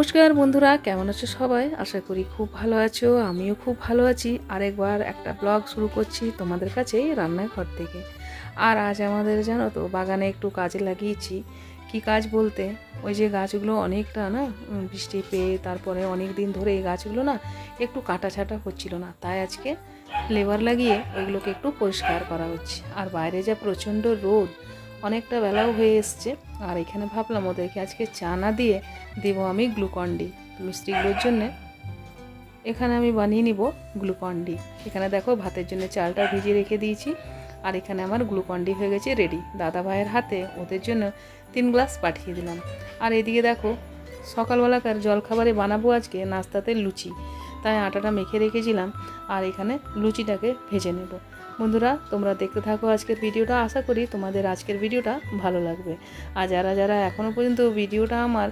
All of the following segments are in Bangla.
নমস্কার বন্ধুরা, কেমন আছো সবাই? আশা করি খুব ভালো আছো, আমিও খুব ভালো আছি। আরেকবার একটা ব্লগ শুরু করছি তোমাদের কাছে রান্নাঘর থেকে। আর আজ আমাদের জানো তো, বাগানে একটু কাজে লাগিয়েছি। কি কাজ বলতে? ওই যে গাছগুলো অনেকটা না বৃষ্টি পেয়ে তারপরে অনেক দিন ধরে এই গাছগুলো না একটু কাটা ছাটা হচ্ছিল না। তাই আজকে লেবার লাগিয়ে ওইগুলোকে একটু পরিষ্কার করা হচ্ছে। আর বাইরে যা প্রচণ্ড রোদ, অনেকটা বেলাও হয়ে এসছে। আর এখানে ভাবলাম ওদেরকে আজকে চা না দিয়ে দেব আমি গ্লুকন ডি। মিষ্টিগুলোর জন্যে এখানে আমি বানিয়ে নিব গ্লুকন ডি। এখানে দেখো ভাতের জন্য চালটা ভিজিয়ে রেখে দিয়েছি। আর এখানে আমার গ্লুকন ডি হয়ে গেছে রেডি দাদা ভাইয়ের হাতে ওদের জন্য তিন গ্লাস পাঠিয়ে দিলাম। আর এদিকে দেখো, সকালবেলাকার জলখাবারে বানাবো আজকে নাস্তাতে লুচি। তাই আটাটা মেখে রেখেছিলাম। আর এখানে লুচিটাকে ভেজে নেব। বন্ধুরা, তোমরা দেখতে থাকো আজকের ভিডিওটা। আশা করি তোমাদের আজকের ভিডিওটা ভালো লাগবে। আর যারা যারা এখনও পর্যন্ত ভিডিওটা আমার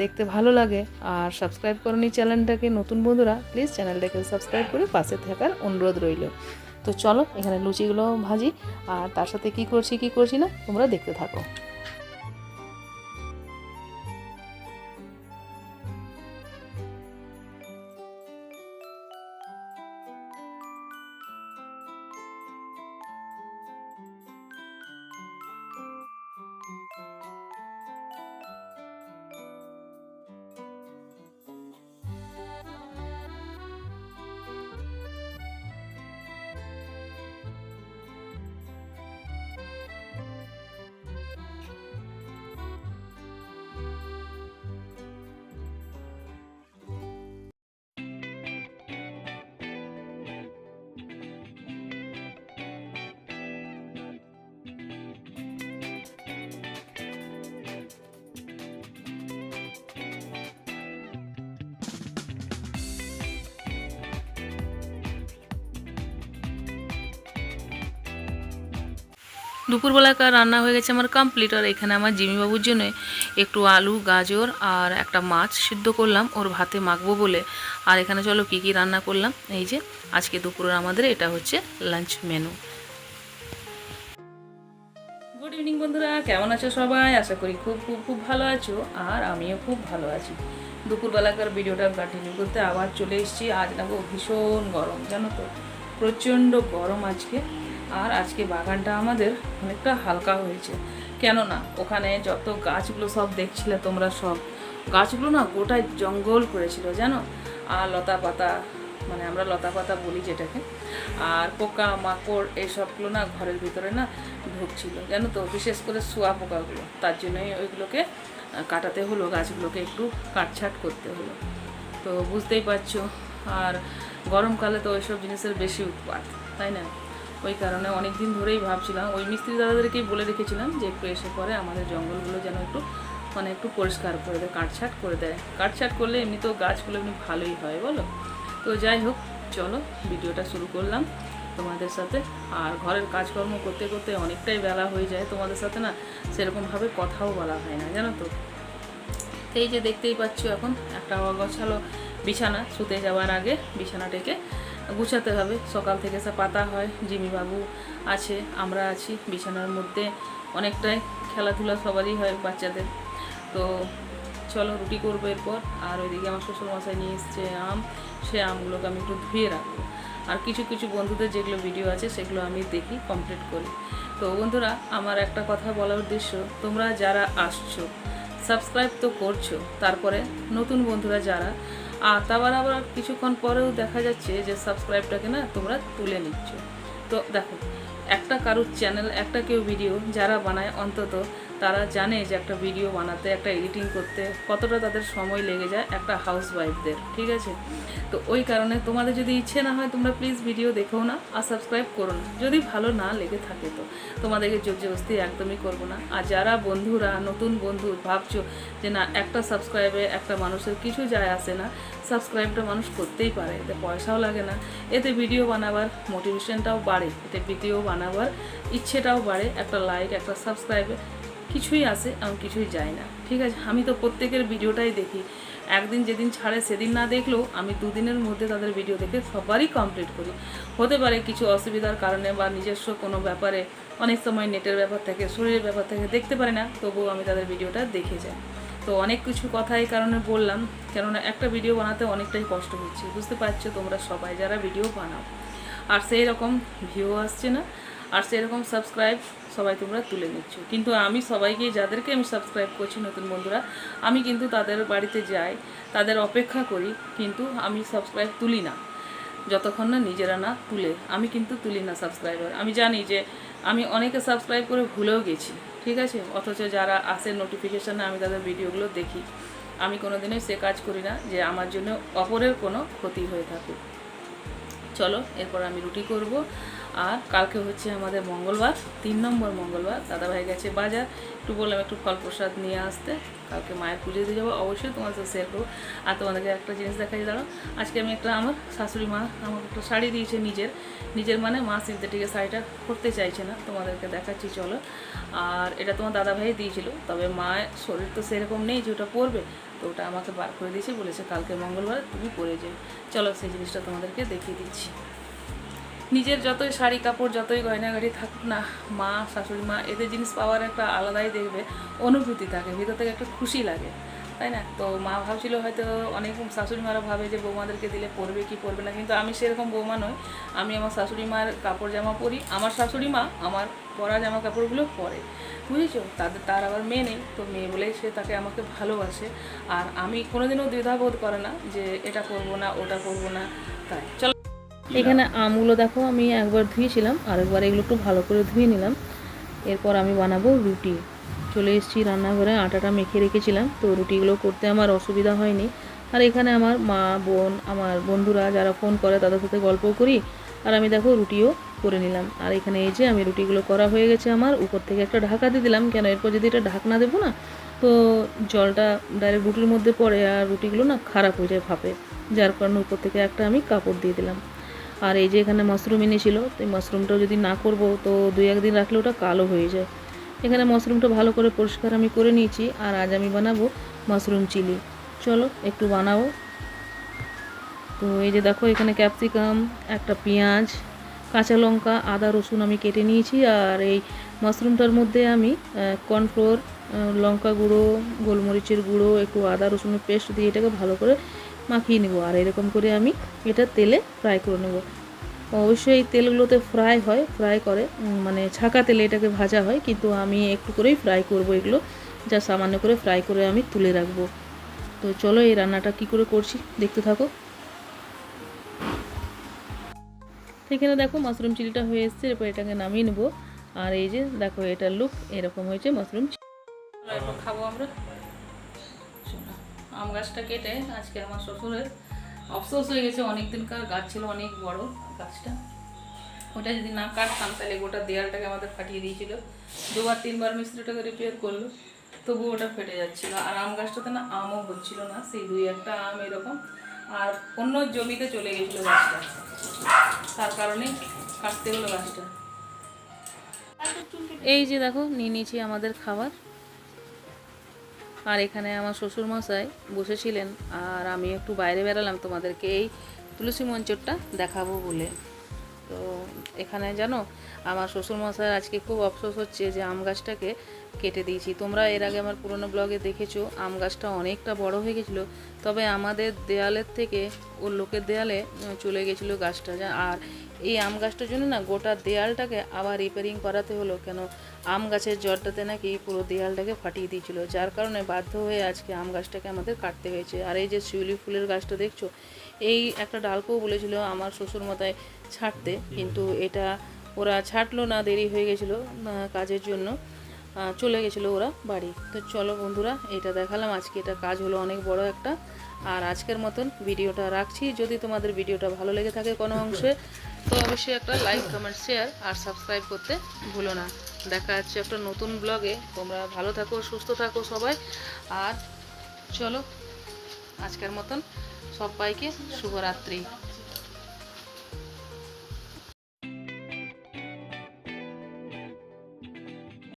দেখতে ভালো লাগে আর সাবস্ক্রাইব করেনি চ্যানেলটাকে, নতুন বন্ধুরা প্লিজ চ্যানেলটাকে সাবস্ক্রাইব করে পাশে থাকার অনুরোধ রইল। তো চলো, এখানে লুচিগুলো ভাজি, আর তার সাথে কি করছি কি করছি না, তোমরা দেখতে থাকো। দুপুরবেলাকার রান্না হয়ে গেছে আমার কমপ্লিট আর এখানে আমার জিমিবাবুর জন্য একটু আলু, গাজর আর একটা মাছ সিদ্ধ করলাম, ওর ভাতে মাখবো বলে। আর এখানে চলো কী কী রান্না করলাম? এই যে, আজকে দুপুরের আমাদের এটা হচ্ছে লাঞ্চ মেনু গুড ইভিনিং বন্ধুরা, কেমন আছো সবাই? আশা করি খুব খুব খুব ভালো আছো, আর আমিও খুব ভালো আছি। দুপুরবেলাকার ভিডিওটা কন্টিনিউ করতে আবার চলে এসেছি। আজ না গো ভীষণ গরম, জানো তো? প্রচণ্ড গরম আজকে, আর আজকে বাগানটা আমাদের অনেকটা হালকা হয়েছে। কেননা, ওখানে যত গাছগুলো সব দেখছিলে তোমরা সব, গাছগুলো না গোটায় জঙ্গল করেছিল, জানো? আর লতা পাতা মানে আমরা লতা পাতা বলি যেটাকে, আর পোকা, মাকড় এইসবগুলো না ঘরের ভিতরে না ঢুকছিল, জানো তো? বিশেষ করে শোয়া পোকাগুলো, তার জন্যই ওইগুলোকে কাটাতে হলো, গাছগুলোকে একটু কাটছাট করতে হলো। তো বুঝতেই পারছ আর গরমকালে তো ওইসব জিনিসের বেশি উৎপাত, তাই না? ওই কারণে অনেক দিন ধরেই ভাবছিলাম, ওই মিস্ত্রি দাদাদেরকেই বলে রেখেছিলাম যে একটু এসে পরে আমাদের জঙ্গলগুলো যেন একটু মানে একটু পরিষ্কার করে দেয়, কাটছাট করে দেয়। কাটছাট করলে এমনি তো গাছগুলো এমনি ভালোই হয়, বলো? তো যাই হোক, চলো, ভিডিওটা শুরু করলাম তোমাদের সাথে। আর ঘরের কাজকর্ম করতে করতে অনেকটাই বেলা হয়ে যায় তোমাদের সাথে না, সেরকমভাবে কথাও বলা হয় না, জানো তো? এই যে দেখতেই পাচ্ছ এখন একটা অগোছালো বিছানা, শুতে যাওয়ার আগে বিছানাটাকে গুছাতে হবে। সকাল থেকে সে পাতা হয় জিমি বাবু আছে, আমরা আছি। বিছানার মধ্যে অনেকটাই খেলাধুলা সবারই হয় বাচ্চাদের। তো চলো রুটি করব এরপর। আর ওইদিকে আমার শ্বশুর মশাই নিয়ে এসছে আম। সে আমগুলোকে আমি একটু ধুয়ে রাখব। আর কিছু কিছু বন্ধুদের যেগুলো ভিডিও আছে, সেগুলো আমি দেখি কমপ্লিট করি। তো বন্ধুরা, আমার একটা কথা বলার উদ্দেশ্য, তোমরা যারা আসছো সাবস্ক্রাইব তো করছ, তারপরে নতুন বন্ধুরা যারা আর তারপর আবার কিছুক্ষণ পরেও দেখা যাচ্ছে যে সাবস্ক্রাইবটাকে না তোমরা তুলে নিচ্ছ। তো দেখো একটা কারুর চ্যানেল একটা কেউ ভিডিও যারা বানায় অন্তত, তারা জানে যে একটা ভিডিও বানাতে, একটা এডিটিং করতে কতটা তাদের সময় লেগে যায় একটা হাউস ওয়াইফদের ঠিক আছে? তো ওই কারণে তোমাদের যদি ইচ্ছে না হয়, তোমরা প্লিজ ভিডিও দেখো না আর সাবস্ক্রাইব করো না। যদি ভালো না লেগে থাকে তো, তোমাদেরকে জোর জবস্তি একদমই করব না। আর যারা বন্ধুরা, নতুন বন্ধু, ভাবছ যে না, একটা সাবস্ক্রাইবে একটা মানুষের কিছু যায় আসে না সাবস্ক্রাইবটা মানুষ করতেই পারে, এতে পয়সাও লাগে না। এতে ভিডিও বানাবার মোটিভেশনটাও বাড়ে, এতে ভিডিও বানাবার ইচ্ছেটাও বাড়ে, একটা লাইক একটা সাবস্ক্রাইবে কিছুই আসে এমন কিছুই যায় না, ঠিক আছে? আমি তো প্রত্যেকের ভিডিওটাই দেখি। একদিন যেদিন ছাড়ে, সেদিন না দেখলেও আমি দুদিনের মধ্যে তাদের ভিডিও দেখে সবারই কমপ্লিট করি। হতে পারে কিছু অসুবিধার কারণে বা নিজস্ব কোনো ব্যাপারে অনেক সময় নেটের ব্যাপার থাকে, শরীরের ব্যাপার থাকে, দেখতে পারে না, তবুও আমি তাদের ভিডিওটা দেখে যাই। তো অনেক কিছু কথা এই কারণে বললাম, কেননা একটা ভিডিও বানাতে অনেকটাই কষ্ট হচ্ছে। বুঝতে পারছ তোমরা সবাই যারা ভিডিও বানাও। আর সেই রকম ভিউ আসছে না, আর সেই রকম সাবস্ক্রাইব সবাই তোমরা তুলে নিচ্ছ। কিন্তু আমি সবাইকে, যাদেরকে আমি সাবস্ক্রাইব করছি নতুন বন্ধুরা, আমি কিন্তু তাদের বাড়িতে যাই, তাদের অপেক্ষা করি, কিন্তু আমি সাবস্ক্রাইব তুলি না। যতক্ষণ না নিজেরা না তুলে, আমি কিন্তু তুলি না সাবস্ক্রাইবার আমি জানি যে আমি অনেকে সাবস্ক্রাইব করে ভুলেও গেছি, ঠিক আছে? অথচ যারা আসে নোটিফিকেশানে আমি তাদের ভিডিওগুলো দেখি, আমি কোনো কোনোদিনই সে কাজ করি না যে আমার জন্য অপরের কোনো ক্ষতি হয়ে থাকুক। চলো, এরপর আমি রুটি করব। আর কালকে হচ্ছে আমাদের মঙ্গলবার, তিন নম্বর মঙ্গলবার, দাদাভাই গেছে বাজার, একটু বললাম একটু ফল প্রসাদ নিয়ে আসতে, কালকে মায়ের পুজো দিয়ে যাব, অবশ্যই তোমার সাথে শেয়ার করব। আর তোমাদেরকে একটা জিনিস দেখাই দাঁড়ো আজকে আমি একটা আমার শাশুড়ি মা আমাকে একটা শাড়ি দিয়েছে নিজের নিজের মানে মা সিনথেটিকের শাড়িটা করতে চাইছে না, তোমাদেরকে দেখাচ্ছি, চলো। আর এটা তোমার দাদাভাই দিয়েছিল, তবে মায়ের শরীর তো সেরকম নেই যে ওটা পরবে, তো ওটা আমাকে বার করে দিয়েছে, বলেছে কালকে মঙ্গলবার তুমি পরে যাবে চলো সেই জিনিসটা তোমাদেরকে দেখিয়ে দিচ্ছি। নিজের যতই শাড়ি, কাপড়, যতই গয়নাগাড়ি থাকুক না, মা, শাশুড়ি, মা, এদের জিনিস পাওয়ার একটা আলাদাই দেখবে, অনুভূতি থাকে, ভিতর থেকে একটা খুশি লাগে, তাই না? তো মা ভাবছিল হয়তো অনেক শাশুড়ি মারা ভাবে যে বৌমাদেরকে দিলে পরবে কি পরবে না, কিন্তু আমি সেরকম বৌমা নই, আমি আমার শাশুড়ি মার কাপড় জামা পরি, আমার শাশুড়ি মা আমার পরা জামা কাপড়গুলো পরে, বুঝেছ? তাদের তার আবার মেয়ে নেই, তো মেয়ে বলেই সে তাকে আমাকে ভালোবাসে, আর আমি কোনোদিনও দ্বিধাবোধ করে না যে এটা করব না, ওটা করব না, তাই, চলো। এখানে আমগুলো দেখো, আমি একবার ধুয়েছিলাম, আরেকবার এগুলো একটু ভালো করে ধুয়ে নিলাম। এরপর আমি বানাবো রুটি। চলে এসেছি রান্নাঘরে, আটাটা মেখে রেখেছিলাম, তো রুটিগুলো করতে আমার অসুবিধা হয়নি। আর এখানে আমার মা, বোন, আমার বন্ধুরা যারা ফোন করে, তাদের সাথে গল্প করি। আর আমি দেখো রুটিও করে নিলাম। আর এখানে এই যে আমি রুটিগুলো করা হয়ে গেছে আমার, উপর থেকে একটা ঢাকা দিয়ে দিলাম। কেন, এরপর যদি এটা ঢাকনা দেবো না, তো জলটা ডাইরেক্ট রুটির মধ্যে পড়ে আর রুটিগুলো না খারাপ হয়ে যায় ভাপে। যার কারণে উপর থেকে একটা আমি কাপড় দিয়ে দিলাম। আর এই যে এখানে মাশরুম এনেছিল, তো এই মাশরুমটাও যদি না করব, তো দুই একদিন রাখলে ওটা কালো হয়ে যায়। এখানে মাশরুমটা ভালো করে পরিষ্কার আমি করে নিয়েছি, আর আজ আমি বানাবো মাশরুম চিলি। চলো একটু বানাবো। তো এই যে দেখো, এখানে ক্যাপসিকাম, একটা পেঁয়াজ, কাঁচা লঙ্কা, আদা, রসুন আমি কেটে নিয়েছি, আর এই মাশরুমটার মধ্যে আমি কর্নফ্লোর লঙ্কা গুঁড়ো, গোলমরিচের গুঁড়ো, একটু আদা, রসুনের পেস্ট দিয়ে এটাকে ভালো করে মাখিয়ে নেব। আর এরকম করে আমি এটা তেলে ফ্রাই করে নেব। অবশ্যই এই তেলগুলোতে ফ্রাই হয় ফ্রাই করে মানে ছাকা তেলে এটাকে ভাজা হয়, কিন্তু আমি একটু করেই ফ্রাই করব এগুলো। যা সামান্য করে ফ্রাই করে আমি তুলে রাখব। তো চলো এই রান্নাটা কি করে করছি, দেখতে থাকো। এখানে দেখো মাশরুম চিলিটা হয়ে এসছে, এরপর এটাকে নামিয়ে নেব। আর এই যে দেখো, এটার লুক এরকম হয়েছে মাশরুম খাব আমরা। আম গাছটা কেটে আজকে আমার শ্বশুরের অফসোস হয়ে গেছে অনেক দিনকার গাছ ছিল, অনেক বড় গাছটা। ওটা যদি না কাটতাম, তাহলে গোটা দেয়ালটাকে আমাদের ফাটিয়ে দিয়েছিল। দুবার, তিনবার মিস্ত্রিটাকে রিপেয়ার করল তবু ওটা ফেটে যাচ্ছিল। আর আম গাছটাতে না আমও হচ্ছিল না, সেই দুই একটা আম এরকম। আর অন্য জমিতে চলে গেছিল গাছটা। তার কারণে কাটতে হলো গাছটা। এই যে দেখো, নিয়ে নিয়েছি আমাদের খাবার। আর এখানে আমার শ্বশুর মশাই বসেছিলেন আর আমি একটু বাইরে বেরালাম তোমাদেরকে এই তুলসী মঞ্চটা দেখাবো বলে। তো এখানে জানো, আমার শ্বশুর মশাই আজকে খুব অফসোস হচ্ছে যে আম গাছটাকে কেটে দিয়েছি। তোমরা এর আগে আমার পুরনো ব্লগে দেখেছ, আম গাছটা অনেকটা বড় হয়ে গেছিল, তবে আমাদের দেয়ালের থেকে ও লোকের দেয়ালে চলে গেছিল গাছটা। আর এই আম গাছটার জন্য না গোটা দেয়ালটাকে আবার রিপেয়ারিং করাতে হলো। কেন? আম গাছের জটটাতে নাকি পুরো দেয়ালটাকে ফাটিয়ে দিয়েছিল। যার কারণে বাধ্য হয়ে আজকে আম গাছটাকে আমাদের কাটতে হয়েছে। আর এই যে শিউলি ফুলের গাছটা দেখছ, এই একটা ডালকেও বলেছিল আমার শ্বশুর মতায় ছাড়তে। কিন্তু এটা ওরা ছাড়লো না, দেরি হয়ে গেছিল কাজের জন্য চলে গেছিল ওরা বাড়ি। তো চলো বন্ধুরা, এটা দেখালাম। আজকে এটা কাজ হলো অনেক বড় একটা আর আজকের মতন ভিডিওটা রাখছি। যদি তোমাদের ভিডিওটা ভালো লেগে থাকে কোনো অংশে, তো অবশ্যই একটা লাইক কমেন্ট শেয়ার আর সাবস্ক্রাইব করতে ভুলো না। দেখা যাচ্ছে একটা নতুন ব্লগে তোমরা ভালো থাকো, সুস্থ থাকো সবাই। আর চলো, আজকের মতন সবাইকে শুভরাত্রি।